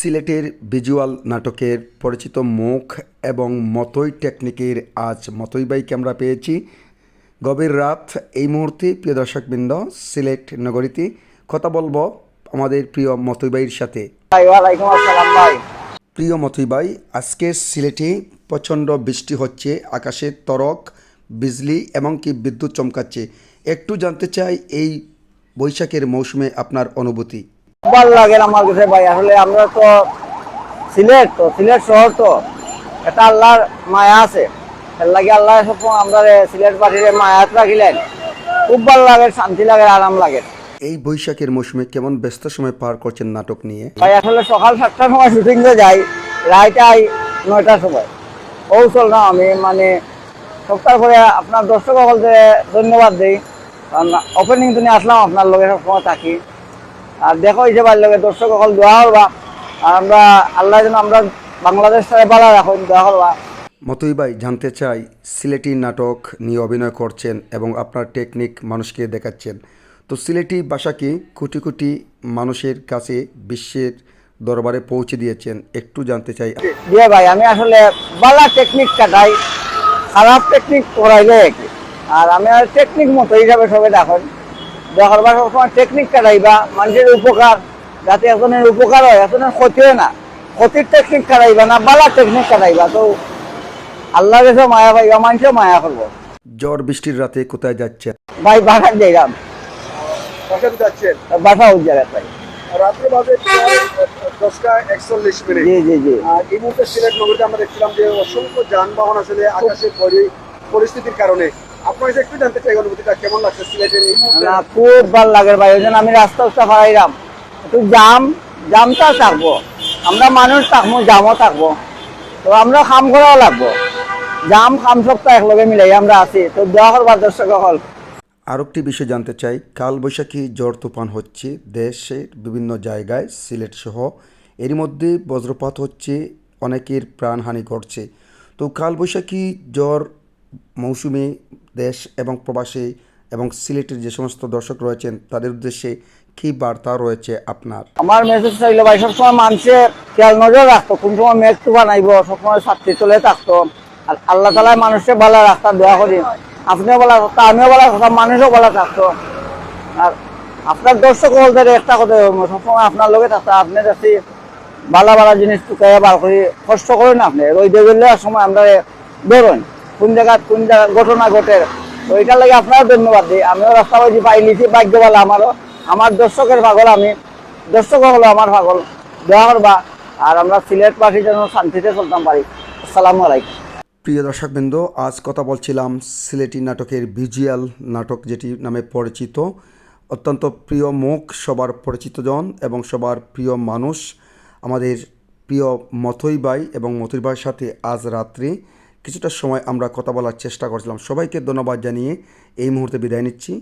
সিলেটের ভিজুয়াল নাটকের পরিচিত মুখ এবং মতই টেকনিকের আজ মতই বাইকে আমরা পেয়েছি। গভীর রাত এই মুহূর্তে প্রিয় দর্শকবৃন্দ সিলেট নগরীতে কথা বলব আমাদের প্রিয় মতই বাইয়ের সাথে। প্রিয় মতই বাই আজকে সিলেটে প্রচণ্ড বৃষ্টি হচ্ছে আকাশে তরক বিজলি এবং কি বিদ্যুৎ চমকাচ্ছে। একটু জানতে চাই এই বৈশাখের মৌসুমে আপনার অনুভূতি। ভালো লাগে আমার কাছে ভাই। আসলে আমরা তো সিলেট তো সিলেট শহর তো। এটা আল্লাহর মায়া আছে। এর লাগে আল্লাহ আমরা সিলেট পাঠিয়ে মায়াত রাখিলেন খুব ভালো লাগে শান্তি লাগে আরাম লাগে। এই বৈশাখের মৌসুমে কেমন ব্যস্ত সময় পার করছেন নাটক নিয়ে? ভাই আসলে সকাল সাতটার সময় শুটিং এ যাই রাইট আই নয়টার সময়। কৌশল না আমি মানে সপ্তাহ করে আপনার দর্শক সকলকে ধন্যবাদ দিই। কারণ ওপেনিং তুমি আসলাম আপনার লগে সবসময় থাকি। আর দেখো এই হিসেবে লগে দর্শক সকল দোয়া করবা। আর আমরা আল্লাহ যেন আমরা বাংলাদেশ থেকে ভালো রাখুন দোয়া করবা। মতই ভাই জানতে চাই সিলেটি নাটক নিয়ে অভিনয় করছেন এবং আপনার টেকনিক মানুষকে দেখাচ্ছেন। তো সিলেটি ভাষাকে কোটি কোটি মানুষের কাছে বিশ্বের দরবারে পৌঁছে দিয়েছেন। একটু জানতে চাই। দিয়ে ভাই আমি আসলে বালা টেকনিক কাটাই খারাপ টেকনিক করাইলে আর আমি আর টেকনিক মতো হিসাবে সবাই দেখেন। দেখার সবসময় টেকনিক কাটাইবা মানুষের উপকার যাতে একজনের উপকার হয় একজনের ক্ষতি হয় না। ক্ষতির টেকনিক কাটাইবা না ভালো টেকনিক কাটাইবা তো আল্লাহ কাছে মায়া পাইবা মানুষও মায়া করব। ঝড় বৃষ্টির রাতে কোথায় যাচ্ছেন? ভাই বাসা যাইলাম বাসাতে যাচ্ছেন? বাসা ভাই। রাত্রে বাজে দশটা একচল্লিশ মিনিট। জি জি জি। আর এই মুহূর্তে সিলেট নগরীতে আমরা দেখছিলাম যে অসংখ্য যানবাহন আসলে আকাশের পরি- পরিস্থিতির কারণে। আপনার কাছে একটু জানতে চাই অনুভূতিটা কেমন লাগছে সিলেটের এই মুহূর্তে? না খুব ভালো লাগে ভাই ওই জন্য আমি রাস্তা উস্তা ফারাইলাম একটু জাম জামটা থাকব। আমরা মানুষ থাকব জামও থাকব। তো আমরা কাম করাও লাগবো। জাম খাম সপ্তাহ একলগে মিলাই আমরা আছি। তো দোয়া করবার দর্শক হল। আরেকটি বিষয় জানতে চাই কালবৈশাখী ঝড় তুফান হচ্ছে দেশের বিভিন্ন জায়গায় সিলেট সহ। এর মধ্যে বজ্রপাত হচ্ছে অনেকের প্রাণহানি ঘটছে। তো কালবৈশাখী জ্বর মৌসুমে দেশ এবং প্রবাসী এবং সিলেটের যে সমস্ত দর্শক রয়েছেন, তাদের উদ্দেশ্যে কি বার্তা রয়েছে আপনার? আমার মেসেজ চাইলো ভাই, সবসময় মানুষে খেয়াল নজর রাখতো, কোন সময় মেঘ তুফান আইব সবসময় ছাত্রী চলে থাকতো। আর আল্লাহ তালা মানুষকে ভালো রাস্তা দোয়া করি। আপনিও বলা কথা আমিও বলা কথা মানুষও বলা থাকতো। আর আপনার দর্শক বলতে একটা কথা সবসময় আপনার লগে থাকতো, আপনি কাছে ভালো ভালো জিনিস টুকাইয়া বার করি, কষ্ট করেন আপনি রইদে গেলে সময় আমরা বেরোন কোন জায়গা কোন জায়গা ঘটনা ঘটে ওইটার লাগে আপনার ধন্যবাদ দিই। আমিও রাস্তা বাজি পাই নিছি ভাগ্য বলা আমারও। আমার দর্শকের পাগল আমি। দর্শক হলো আমার পাগল, দোয়া করবা। আর আমরা সিলেট পাখি যেন শান্তিতে চলতাম পারি। আসসালামু আলাইকুম। প্রিয় দর্শকবৃন্দ, আজ কথা বলছিলাম সিলেটি নাটকের ভিজুয়াল নাটক যেটি নামে পরিচিত। অত্যন্ত প্রিয় মুখ, সবার পরিচিতজন এবং সবার প্রিয় মানুষ। আমাদের প্রিয় মথই বাই এবং ভাইয়ের সাথে আজ রাত্রে। কিছুটা সময় আমরা কথা বলার চেষ্টা করছিলাম। সবাইকে ধন্যবাদ জানিয়ে এই মুহূর্তে বিদায় নিচ্ছি।